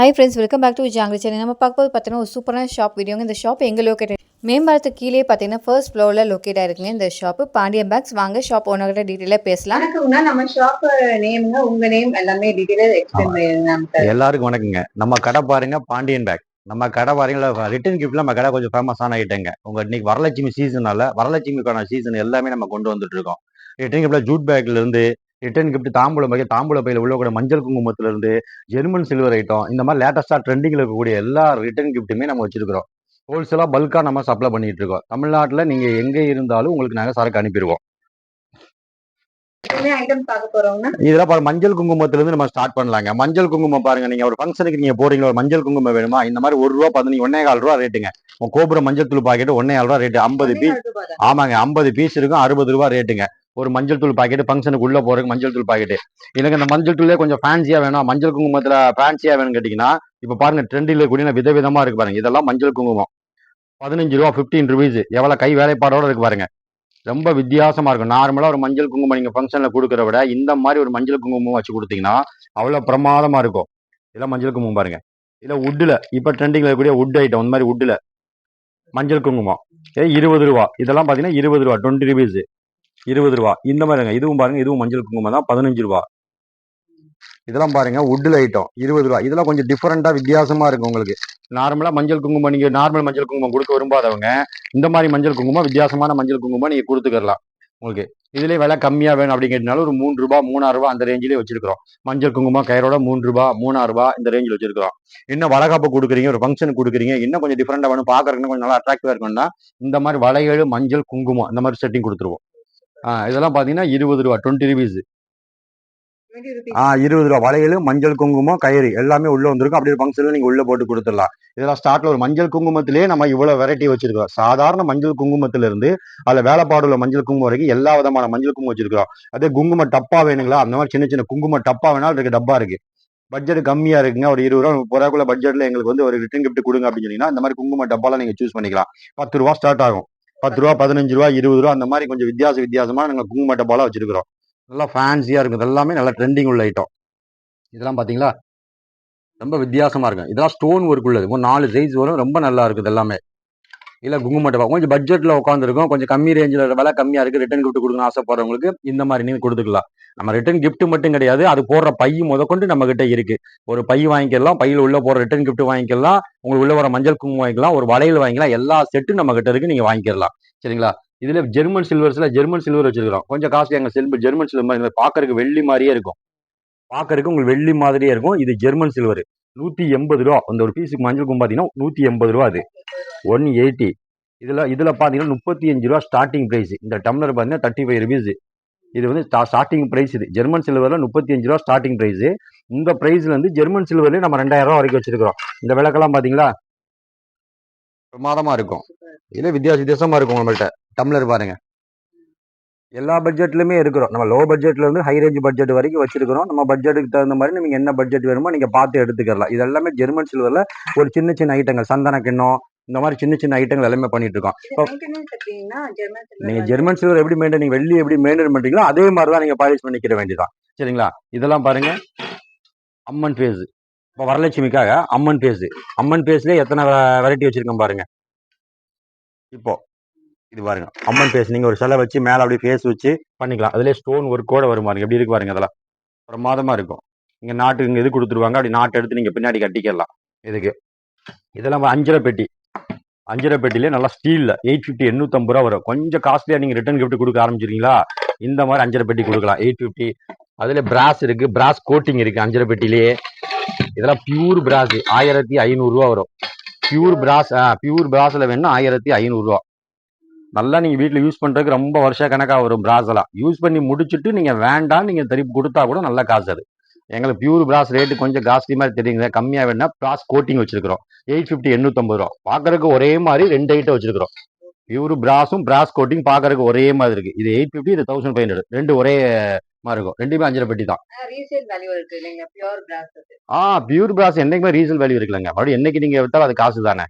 Hi friends welcome back to Jangiri channel நம்ம பார்க்கும்போது பார்த்தீங்கன்னா ஒரு சூப்பரான ஷாப் வீடியோங்க இந்த ஷாப் எங்கே லொக்கேட் மேம்பாலத்துக்கு கீழே பார்த்தீங்கன்னா ஃபர்ஸ்ட் ஃப்ளோரில் லொக்கேட் ஆயிருக்குங்க இந்த ஷாப்பு பாண்டியன் பேக்ஸ் வாங்க ஷாப் ஓனர்கிட்ட டீட்டெயிலாக பேசலாம். வணக்கம்னா நம்ம ஷாப் நேம்ங்க உங்க நேம் எல்லாமே டீடைலா எக்ஸ்பிளைன் எல்லாருக்கும் வணக்கங்க. நம்ம கடை பாருங்க பாண்டியன் பேக் நம்ம கடை பாருங்க ரிட்டன் கிஃப்ட்ல நம்ம கடை கொஞ்சம் ஃபேமஸான ஐட்டங்க உங்க இன்னைக்கு வரலட்சுமி சீசனால வரலட்சுமிக்கான சீசன் எல்லாமே நம்ம கொண்டு வந்துட்டு இருக்கோம். ரிட்டன் கிஃப்ட்ல ஜூட் பேக்ல இருந்து ரிட்டன் கிஃப்ட் தாம்பூலம் பை தாம்பூல பையில உள்ள கூட மஞ்சள் குங்குமத்துல இருந்து ஜெர்மன் சில்வர் ஐட்டம் இந்த மாதிரி லேட்டஸ்டா ட்ரெண்டிங்ல இருக்கக்கூடிய எல்லா ரிட்டன் கிஃப்ட்டுமே நம்ம வச்சிருக்கிறோம். ஹோல்சேலா பல்கா நம்ம சப்ளை பண்ணிட்டு இருக்கோம். தமிழ்நாட்டுல நீங்க எங்க இருந்தாலும் உங்களுக்கு நாங்க சரக்கு அனுப்பிடுவோம். இதெல்லாம் மஞ்சள் குங்குமத்துல இருந்து நம்ம ஸ்டார்ட் பண்ணலாங்க. மஞ்சள் குங்குமம் பாருங்க நீங்க ஒரு ஃபங்க்ஷனுக்கு நீங்க போறீங்க ஒரு மஞ்சள் குங்குமம் வேணுமா? இந்த மாதிரி ஒரு ரூபா பதினஞ்சு ஒன்னே கால் ரூபா ரேட்டுங்க கோபுரம் மஞ்சள் தூள் பாக்கெட் ஒன்னே கால் ரூபா ரேட்டு ஐம்பது பீஸ் ஆமாங்க ஐம்பது பீஸ் இருக்கும் அறுபது ரூபா ரேட்டுங்க ஒரு மஞ்சள் தூள் பாக்கெட்டு ஃபங்க்ஷனுக்கு உள்ள போறதுக்கு மஞ்சள் தூள் பாக்கெட்டு எனக்கு இந்த மஞ்சள் தூளே கொஞ்சம் ஃபேன்சியா வேணும். மஞ்சள் குங்குமத்துல ஃபேன்சியா வேணும்னு கேட்டீங்கன்னா இப்ப பாருங்க ட்ரெண்டில் கூடிய விதவிதமா இருக்கு பாருங்க. இதெல்லாம் மஞ்சள் குங்குமம். பதினஞ்சு ரூபா பிப்டீன் ருபீஸ் எவ்வளவு கை வேலைப்பாடோட இருக்கு பாருங்க. ரொம்ப வித்தியாசமா இருக்கும். நார்மலா ஒரு மஞ்சள் குங்குமம் நீங்க ஃபங்க்ஷன்ல கொடுக்கற விட இந்த மாதிரி ஒரு மஞ்சள் குங்குமம் வச்சு கொடுத்தீங்கன்னா அவ்வளவு பிரமாதமா இருக்கும். இதெல்லாம் மஞ்சள் குங்குமம் பாருங்க. இல்ல உட்ல இப்ப ட்ரெண்டிங்ல இருக்கக்கூடிய உட் ஐட்டம் இந்த மாதிரி உட்ல மஞ்சள் குங்குமம். ஏ இருபது ரூபா. இதெல்லாம் பாத்தீங்கன்னா இருபது ரூபா டுவெண்ட்டி ருபீஸ் இருபது ரூபா. இந்த மாதிரிங்க. இதுவும் பாருங்க இதுவும் மஞ்சள் குங்குமம் தான் பதினஞ்சு ரூபா. இதெல்லாம் பாருங்க உட்டில் ஐட்டம் இருபது ரூபா. இதெல்லாம் கொஞ்சம் டிஃப்ரெண்ட்டாக வித்தியாசமா இருக்கும் உங்களுக்கு. நார்மலாக மஞ்சள் குங்குமம் நீங்கள் நார்மல் மஞ்சள் குங்குமம் கொடுக்க விரும்பாதவங்க இந்த மாதிரி மஞ்சள் குங்குமம் வித்தியாசமான மஞ்சள் குங்குமம் நீங்கள் கொடுத்துக்கலாம் உங்களுக்கு இதுலேயே விலை கம்மியாக வேணும் அப்படிங்கிறதுனால ஒரு மூணு ரூபா மூணாயிரம் ரூபா அந்த ரேஞ்சிலே வச்சிருக்கிறோம். மஞ்சள் குங்குமம் கயிறோட மூணு ரூபாய் மூணாயிரம் ரூபா இந்த ரேஞ்சில் வச்சிருக்கிறோம். இன்னும் வளகாப்பு கொடுக்குறீங்க ஒரு ஃபங்க்ஷன் கொடுக்குறீங்க இன்னும் கொஞ்சம் டிஃப்ரெண்டாக வேணும் பாக்குறதுக்கு கொஞ்சம் நல்லா அட்ராக்டிவாக இருக்கணும்னா இந்த மாதிரி வளையல் மஞ்சள் குங்குமம் இந்த மாதிரி செட்டிங் கொடுத்துருவோம். ஆஹ் இதெல்லாம் பாத்தீங்கன்னா இருபது ரூபா டுவெண்ட்டி ருபீஸ் ஆ இருபது ரூபா. வளையல் மஞ்சள் குங்குமம் கயிறு எல்லாமே உள்ள வந்திருக்கும். அப்படி ஒரு ஃபங்க்ஷன்ல நீங்க உள்ள போட்டு கொடுத்துடலாம். இதெல்லாம் ஸ்டார்ட்ல ஒரு மஞ்சள் குங்குமத்திலேயே நம்ம இவ்வளவு வெரைட்டி வச்சிருக்கோம் சாதாரண மஞ்சள் குங்குமத்துல இருந்து அதுல வேலைப்பாடுள்ள மஞ்சள் குங்குமம் வரைக்கும் எல்லா விதமான மஞ்சள் குங்குமம் வச்சிருக்கிறோம். அதே குங்கும டப்பா வேணுங்களா? அந்த மாதிரி சின்ன சின்ன குங்கும டப்பா வேணாலும் இருக்கு டப்பா இருக்கு. பட்ஜெட் கம்மியா இருக்குங்க. ஒரு இருபது ரூபா முப்பது ரூபாய்க்குள்ள பட்ஜெட்ல எங்களுக்கு வந்து ஒரு ரிட்டன் கிஃப்ட் கொடுங்க அப்படின்னு சொன்னீங்கன்னா இந்த மாதிரி குங்கும டப்பாலாம் நீங்க சூஸ் பண்ணிக்கலாம். பத்து ரூபா ஸ்டார்ட் ஆகும். பத்து ரூபா பதினஞ்சு ரூபா இருபது ரூபா அந்த மாதிரி கொஞ்சம் வித்தியாச வித்தியாசமாக நாங்கள் குங்கும டப்பாலாம் வச்சிருக்கிறோம். நல்லா ஃபேன்சியாக இருக்கும் எல்லாமே நல்லா ட்ரெண்டிங் உள்ள ஐட்டம் இதெல்லாம் பார்த்தீங்களா ரொம்ப வித்தியாசமாக இருக்கும். இதெல்லாம் ஸ்டோன் ஒர்க் உள்ளது. ஒரு நாலு சைஸ் வரும். ரொம்ப நல்லா இருக்குது எல்லாமே. இல்லை குங்கும டப்பா கொஞ்சம் பட்ஜெட்டில் உட்காந்துருக்கும் கொஞ்சம் கம்மி ரேஞ்சில் விலை கம்மியாக இருக்குது ரிட்டன் கிஃப்ட் கொடுக்கணும் ஆசைப்படுறவங்களுக்கு இந்த மாதிரி நீங்கள் கொடுத்துக்கலாம். நம்ம ரிட்டன் கிஃப்ட் மட்டும் கிடையாது அது போடுற பை முதற்கொண்டு நம்ம கிட்ட இருக்கு. ஒரு பை வாங்கிக்கலாம் பையில உள்ள போற ரிட்டன் கிஃப்ட் வாங்கிக்கலாம் உங்களுக்கு உள்ள வர மஞ்சள் குங்குமம் வாங்கிக்கலாம் ஒரு வளையல் வாங்கிக்கலாம் எல்லா செட்டும் நம்ம கிட்ட இருக்கு நீங்க வாங்கிக்கலாம். சரிங்களா? இதுல ஜெர்மன் சில்வர்ஸ்ல ஜெர்மன் சில்வர் வச்சிருக்கிறோம். கொஞ்சம் காஸ்ட்லி எங்க சில்வர் ஜெர்மன் சில்வர் பாக்கறதுக்கு வெள்ளி மாதிரியே இருக்கும். பாக்கறதுக்கு உங்களுக்கு வெள்ளி மாதிரியே இருக்கும். இது ஜெர்மன் சில்வர் நூத்தி எண்பது ரூபா. அந்த ஒரு பீஸுக்கு மஞ்சள் குங்குமம் பாத்தீங்கன்னா நூத்தி எண்பது ரூபா அது. ஒன் எயிட்டி இதுல இதுல பாத்தீங்கன்னா முப்பத்தி அஞ்சு ரூபா ஸ்டார்டிங் பிரைஸ் இந்த டம்ளர் பாத்தீங்கன்னா தேர்ட்டி ஃபைவ் ருபீஸ் இது வந்து ஸ்டார்டிங் ப்ரைஸ் இது. ஜெர்மன் சில்வரில் முப்பத்தி அஞ்சு ரூபா ஸ்டார்டிங் ப்ரைஸு இந்த ப்ரைஸில் வந்து ஜெர்மன் சில்வர்லேயே நம்ம ரெண்டாயிரம் ரூபா வரைக்கும் வச்சிருக்கிறோம். இந்த விளக்கெல்லாம் பார்த்தீங்களா பிரமாதமாக இருக்கும். இல்லை வித்தியாச வித்தியாசமாக இருக்கும் நம்மள்கிட்ட டம்ளர் பாருங்க. எல்லா பட்ஜெட்லையுமே இருக்கிறோம். நம்ம லோ பட்ஜெட்லேருந்து ஹை ரேஞ்ச் பட்ஜெட் வரைக்கும் வச்சிருக்கிறோம். நம்ம பட்ஜெட்டுக்கு தகுந்த மாதிரி நீங்கள் என்ன பட்ஜெட் வேணுமோ நீங்கள் பார்த்து எடுத்துக்கலாம். இது எல்லாமே ஜெர்மன் சில்வரில் ஒரு சின்ன சின்ன ஐட்டங்கள் சந்தன கிண்ணம் இந்த மாதிரி சின்ன சின்ன ஐட்டங்கள் எல்லாமே பண்ணிட்டு இருக்கோம் நீங்க ஜெர்மன் சில்வர் எப்படி மெயின்டைன் நீங்க வெள்ளி எப்படி மெயின்டைன் பண்றீங்களோ அதே மாதிரி தான் நீங்க பாலிஷ் பண்ணிக்கிற வேண்டியதான் சரிங்களா? இதெல்லாம் பாருங்க. அம்மன் ஃபேஸ் இப்போ வரலட்சுமிக்காக அம்மன் ஃபேஸ் அம்மன் ஃபேஸ்லயே எத்தனை வெரைட்டி வச்சிருக்கோம் பாருங்க. இப்போ இது பாருங்க. அம்மன் ஃபேஸ் நீங்க ஒரு சிலை வச்சு மேல அப்படியே ஃபேஸ் வச்சு பண்ணிக்கலாம். அதுலயே ஸ்டோன் ஒர்க்கோட வரும் பாருங்க. எப்படி இருக்கு பாருங்க அதெல்லாம். பிரமாதமா இருக்கும். இங்க நாட்டுக்கு இங்க இது கொடுத்துருவாங்க. அப்படி நாட்டை எடுத்து நீங்க பின்னாடி கட்டிக்கலாம் இதுக்கு. இதெல்லாம் அஞ்சரை பெட்டி. அஞ்சரை பெட்டிலே நல்லா ஸ்டீலில் எயிட் ஃபிஃப்டி எண்ணூற்றம்பது ரூபா வரும். கொஞ்சம் காஸ்ட்லியாக நீங்கள் ரிட்டர்ன் கிஃப்ட் கொடுக்க ஆரம்பிச்சிருக்கீங்களா? இந்த மாதிரி அஞ்சரை பெட்டி கொடுக்கலாம். எயிட் ஃபிஃப்டி அதில் பிராஸ் இருக்குது பிராஸ் கோட்டிங் இருக்குது அஞ்சரை பெட்டிலேயே இதெல்லாம் பியூர் பிராஸ் ஆயிரத்தி ஐநூறுரூவா வரும். பியூர் பிராஸ் பியூர் பிராஸில் வேணும்னா ஆயிரத்தி ஐநூறுரூவா நல்லா நீங்கள் வீட்டில் யூஸ் பண்ணுறதுக்கு ரொம்ப வருஷ கணக்காக வரும் பிராஸெல்லாம் யூஸ் பண்ணி முடிச்சுட்டு நீங்கள் வேண்டாம் நீங்கள் திருப்பி கொடுத்தா கூட நல்ல காசு அது. எங்களுக்கு பியூர் பிராஸ் ரேட்டு கொஞ்சம் காஸ்ட்லி மாதிரி தெரியுங்க கம்மியா வேணா பிராஸ் கோட்டிங் வச்சிருக்கிறோம். எயிட் ஃபிஃப்டி எண்ணூத்தம்பது ரூபா. பாக்குறதுக்கு ஒரே மாதிரி ரெண்டு ஐட்டம் வச்சிருக்கிறோம். பியூர் பிராஸும் பிராஸ் கோட்டிங் பாக்குறதுக்கு ஒரே மாதிரி இருக்கு. இது எயிட் ஃபிஃப்டி இது தௌசண்ட் ஃபைவ் ஹண்ட்ரட் ரெண்டு ஒரே மாதிரி இருக்கும். ரெண்டுமே அஞ்சரை பெட்டி தான். ரீசேல் ஆ பியூர் பிராஸ் என்னைக்குமே ரீசன் வேல்யூ இருக்குல்லங்க. மறுபடியும் என்னைக்கு நீங்க விட்டாலும் அது காசு தானே.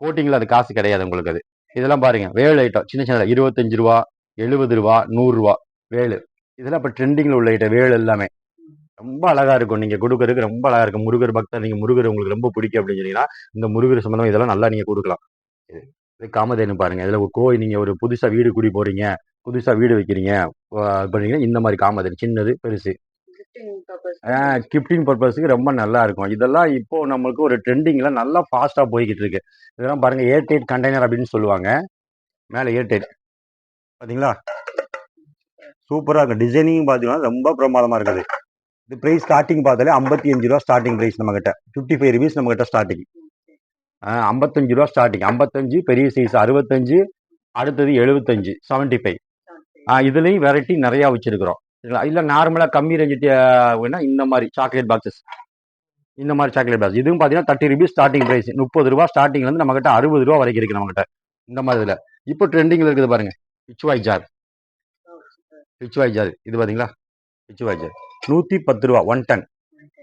கோட்டிங்ல அது காசு கிடையாது உங்களுக்கு அது. இதெல்லாம் பாருங்க. வேல் ஐட்டம் சின்ன சின்ன இருபத்தஞ்சு ரூபா எழுபது ரூபா நூறு ரூபா. வேலு. இதெல்லாம் இப்போ ட்ரெண்டிங்ல உள்ள ஐட்டம் வேல் எல்லாமே. ரொம்ப அழகா இருக்கும். நீங்க கொடுக்கறதுக்கு ரொம்ப அழகா இருக்கும். முருகர் பக்தர் நீங்க முருகர் உங்களுக்கு ரொம்ப பிடிக்கும் அப்படின்னு சொன்னீங்கன்னா இந்த முருகர் சம்பந்தம் இதெல்லாம் நல்லா நீங்க கொடுக்கலாம். இது காமதேனு பாருங்க. இதுல ஒரு கோயில் நீங்க ஒரு புதுசா வீடு குடி போறீங்க புதுசா வீடு வைக்கிறீங்க அஹ் பண்ணீங்கன்னா இந்த மாதிரி காமதேனு சின்னது பெருசு. கிஃப்டிங் பர்பஸ்க்கு ரொம்ப நல்லா இருக்கும். இதெல்லாம் இப்போ நம்மளுக்கு ஒரு ட்ரெண்டிங்ல நல்லா ஃபாஸ்டா போய்கிட்டு இருக்கு. இதெல்லாம் பாருங்க ஏர் டைட் கண்டெய்னர் அப்படின்னு சொல்லுவாங்க. மேலே ஏர் டைட் பாத்தீங்களா சூப்பரா இருக்கும். டிசைனிங் பாத்தீங்கன்னா ரொம்ப பிரமாதமா இருக்குது. இது ப்ரைஸ் ஸ்டார்டிங் பார்த்தாலே ஐம்பத்தி அஞ்சு ரூபா ஸ்டார்டிங் ப்ரைஸ் நம்மக்கிட்ட ஃபிஃப்டி ஃபைவ் ருபீஸ் நம்ம கிட்ட ஸ்டார்டிங் ஐம்பத்தஞ்சு ரூபா ஸ்டார்டிங் ஐம்பத்தஞ்சு பெரிய சைஸ் அறுபத்தஞ்சு அடுத்தது எழுபத்தஞ்சு செவன்ட்டி ஃபைவ் இதுலேயும் வெரைட்டி நிறையா வச்சிருக்கிறோம். சரிங்களா? இல்லை நார்மலாக கம்மி ரேஞ்சு வேணா இந்த மாதிரி சாக்லேட் பாக்ஸஸ் இந்த மாதிரி சாக்லேட் பாக்ஸ் இதுவும் பார்த்தீங்கன்னா தேர்ட்டி ருபீஸ் ஸ்டார்டிங் ப்ரைஸ் முப்பது ரூபா ஸ்டார்டிங்லேருந்து நம்மக்கிட்ட நம்மகிட்ட அறுபது ரூபா வரைக்கும் இருக்குது நம்மகிட்ட. இந்த மாதிரி இதில். இப்போ ட்ரெண்டிங்கில் இருக்குது பாருங்கள் Pichwai jar Oh, super. Pichwai jar இது பார்த்தீங்களா பிச்சுவாய் ஜார் நூற்றி பத்து ரூபா ஒன் டன்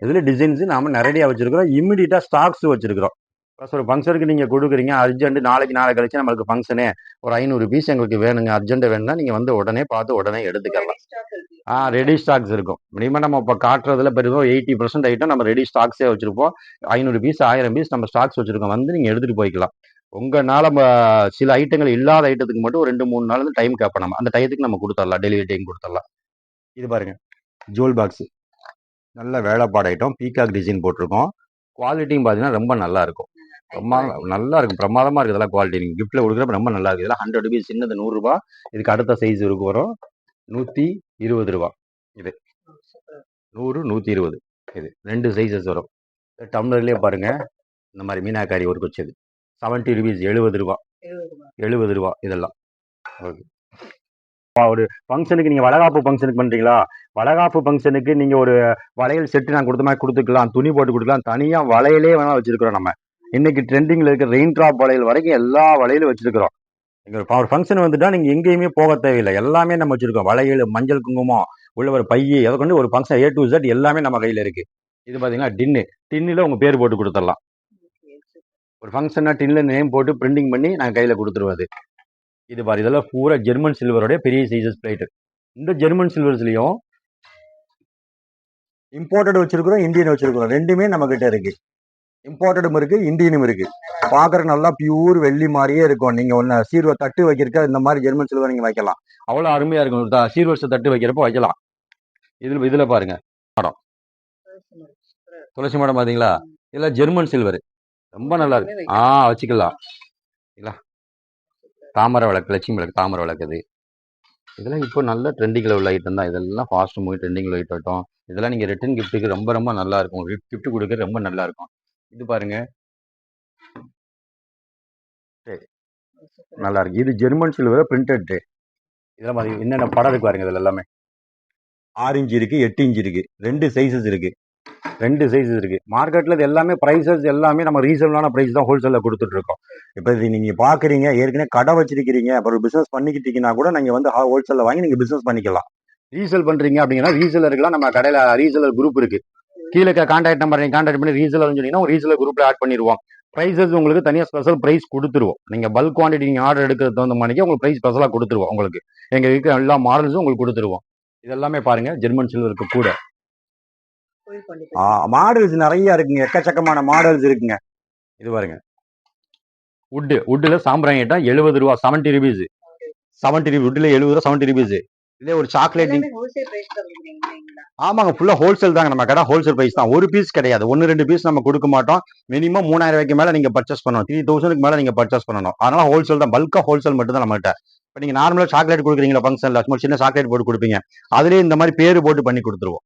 இதில் டிசைன்ஸ் நாம நிறைய வச்சிருக்கிறோம். இம்மிடியட்டாக ஸ்டாக்ஸ் வச்சிருக்கிறோம். ப்ளஸ் ஒரு ஃபங்க்ஷனுக்கு நீங்கள் கொடுக்குறீங்க அர்ஜென்ட் நாளைக்கு நாளை கழிச்சு நம்மளுக்கு ஃபங்க்ஷனே ஒரு ஐநூறு பீஸ் எங்களுக்கு வேணுங்க அர்ஜென்ட் வேணும்னா நீங்கள் வந்து உடனே பார்த்து உடனே எடுத்துக்கலாம். ஆ ரெடி ஸ்டாக்ஸ் இருக்கும். மினிமம் நம்ம இப்போ காட்டுறதுல பெருதும் எயிட்டி பர்சன்ட் ஐட்டம் நம்ம ரெடி ஸ்டாக்ஸே வச்சிருப்போம். ஐநூறு பீஸ் ஆயிரம் பீஸ் நம்ம ஸ்டாக்ஸ் வச்சிருக்கோம். வந்து நீங்கள் எடுத்துகிட்டு போய்க்கலாம். உங்களால் சில ஐட்டங்கள் இல்லாத ஐட்டத்துக்கு மட்டும் ஒரு ரெண்டு மூணு நாள் டைம் கேட்போம் நம்ம. அந்த டயத்துக்கு நம்ம கொடுத்துடலாம். டெலிவரி டைம் கொடுத்துடலாம். இது பாருங்க. ஜுவல் பாக்ஸ் நல்ல வேலைப்பாடு ஐட்டம் பீகாக் டிசைன் போட்டிருக்கோம். குவாலிட்டியும் பார்த்தீங்கன்னா ரொம்ப நல்லா இருக்கும். ரொம்ப நல்லா இருக்கும். பிரமாதமாக இருக்குது இதெல்லாம் குவாலிட்டி நீங்கள் கிஃப்ட்டில் கொடுக்குறப்ப ரொம்ப நல்லா இருக்குது. இதெல்லாம் ஹண்ட்ரட் ருபீஸ் சின்னது நூறுரூபா இதுக்கு அடுத்த சைஸ் இருக்கு வரும் நூற்றி இருபது ரூபா. super. நூறு நூற்றி இருபது. இது. ரெண்டு சைஸஸ் வரும். டம்ளர்லேயே பாருங்க. இந்த மாதிரி மீனாக்காரி ஒர்க் வச்சது. செவன்ட்டி ருபீஸ் எழுபது ரூபா. எழுபது ரூபா. இதெல்லாம். ஓகே ஒரு ஃபங்க்ஷனுக்கு நீங்கள் வளகாப்பு ஃபங்க்ஷனுக்கு பண்ணுறீங்களா வளகாப்பு ஃபங்க்ஷனுக்கு நீங்கள் ஒரு வளையல் செட்டு நான் கொடுத்த மாதிரி கொடுத்துக்கலாம் துணி போட்டு கொடுக்கலாம். தனியாக வளையலே வேணால் வச்சிருக்கிறோம் நம்ம. இன்னைக்கு ட்ரெண்டிங்கில் இருக்க ரெயின் ட்ராப் வளையல் வரைக்கும் எல்லா வளையலும் வச்சிருக்கிறோம். நீங்கள் ஒரு ஃபங்க்ஷன் வந்துட்டா நீங்கள் எங்கேயுமே போக தேவையில்லை. எல்லாமே நம்ம வச்சிருக்கோம். வளையல் மஞ்சள் குங்குமம் உள்ள ஒரு பைய எதை கொண்டு ஒரு ஃபங்க்ஷன் ஏ டு ஜட் எல்லாமே நம்ம கையில் இருக்கு. இது பார்த்தீங்கன்னா டின்னு டின்னில் உங்கள் பேர் போட்டு கொடுத்துடலாம். ஒரு ஃபங்க்ஷன்னா டின்ல நேம் போட்டு பிரிண்டிங் பண்ணி நாங்கள் கையில் கொடுத்துருவது இது பாரு இதெல்லாம் பூரா ஜெர்மன் சில்வரோட பெரிய சைஸஸ் பிளேட்டு இந்த ஜெர்மன் சில்வர்ஸ்லையும் இம்போர்ட்டட் வச்சிருக்கிறோம் இந்தியன் வச்சிருக்கிறோம். ரெண்டுமே நம்ம கிட்ட இருக்கு இம்போர்ட்டடும் இருக்கு இந்தியனும் இருக்கு. பார்க்கற நல்லா பியூர் வெள்ளி மாதிரியே இருக்கும். நீங்க ஒன்று சீர்வ தட்டு வைக்கிறக்க இந்த மாதிரி ஜெர்மன் சில்வர் நீங்க வைக்கலாம். அவ்வளோ அருமையா இருக்கும். சீர்வரிசை தட்டு வைக்கிறப்ப வைக்கலாம். இதுல இதுல பாருங்க. Super. துளசி மாடம் பாத்தீங்களா? இதெல்லாம் ஜெர்மன் சில்வர் ரொம்ப நல்லா இருக்கு. ஆ வச்சுக்கலாம். இல்ல. தாமரை விளக்கு லட்சுமி விளக்கு தாமரை விளக்கு இதெல்லாம் இப்போ நல்ல ட்ரெண்டிங்கில் உள்ள ஐட்டம் தான். இதெல்லாம் ஃபாஸ்ட் மூவி ட்ரெண்டிங்கில் ஐட்டம் இதெல்லாம் நீங்கள் ரிட்டன் கிஃப்ட்டுக்கு ரொம்ப ரொம்ப நல்லா இருக்கும். கிஃப்ட் கொடுக்க ரொம்ப நல்லா இருக்கும். இது பாருங்க. நல்லா இருக்கு. இது ஜெர்மன் சில்வர் பிரிண்டட் ட்ரே இதெல்லாம் என்னென்ன படம் இருக்கு பாருங்க இதில் எல்லாமே. ஆறு இன்ச் இருக்கு எட்டு இன்ச் இருக்கு. ரெண்டு சைஸஸ் இருக்கு. ரெண்டு சைஸஸ் இருக்கு. மார்க்கெட்ல இது எல்லாமே ப்ரைஸஸ் எல்லாமே நம்ம ரீசனபிளான ப்ரைஸ் தான் ஹோல்சேலில் கொடுத்துட்டு இருக்கோம். இப்போ இது நீங்க பாக்குறீங்க ஏற்கனவே கடை வச்சிருக்கிறீங்க அப்புறம் பிசினஸ் பண்ணிக்கிட்டீங்கன்னா கூட நீங்க வந்து ஹோல்சேலில் வாங்கி நீங்க பிசினஸ் பண்ணிக்கலாம். ரீசேல் பண்றீங்க அப்படிங்கன்னா ரீசேலருக்குலாம் நம்ம கடையில ரீசேலர் குரூப் இருக்கு. கீழே கான்டாக்ட் நம்பர் நீங்க கான்டாக்ட் பண்ணி ரீசேலர்னு சொன்னீங்கன்னா ரீசேலர் குரூப்ல ஆட் பண்ணிடுவோம். ப்ரைஸஸ் உங்களுக்கு தனியாக ஸ்பெஷல் ப்ரைஸ் கொடுத்துருவோம். நீங்க பல்க் குவான்டிட்டி நீங்க ஆர்டர் எடுக்கிறது தகுந்த மாதிரிக்கு உங்களுக்கு ப்ரைஸ் ஸ்பெஷலாக கொடுத்துருவோம். உங்களுக்கு எங்க இருக்கிற எல்லா மாடல்ஸும் உங்களுக்கு கொடுத்துருவோம். இதெல்லாமே பாருங்க ஜெர்மன் சில்வருக்கு கூட. மாடல்ஸ் நிறைய இருக்குங்க. எக்கச்சக்கமான மாடல்ஸ் இருக்குங்க. இது பாருங்க. உட்டு உட்டுல சாம்பிராணி ஐட்டம் எழுபது ரூபா செவன்ட்டி ருபீஸ் செவன்ட்டி ருபீஸ் உட்டுல எழுபது ரூபா செவன்ட்டி ருபீஸ் இதே ஒரு சாக்லேட்? ஆமாங்க ஃபுல்லா ஹோல்சேல் தாங்க. நம்ம கடை ஹோல்சேல் பிரைஸ் தான். ஒரு பீஸ் கிடையாது. ஒன்று ரெண்டு பீஸ் நம்ம கொடுக்க மாட்டோம். மினிமம் மூணாயிரம் ரூபாய்க்கு மேல நீங்க பர்ச்சேஸ் பண்ணணும். த்ரீ தௌசண்ட்க்கு மேல நீங்க பர்ச்சேஸ் பண்ணணும். அதனால ஹோல்சேல் தான். பல்கா ஹோல்சேல் மட்டும் தான் நம்மகிட்ட. இப்போ நீங்க நார்மலா சாக்லேட் கொடுக்குறீங்களா ஃபங்க்ஷன்ல சும்மா சின்ன சாக்லேட் போட்டு கொடுப்பீங்க. அதுலயே இந்த மாதிரி பேரு போட்டு பண்ணி கொடுத்துருவோம்.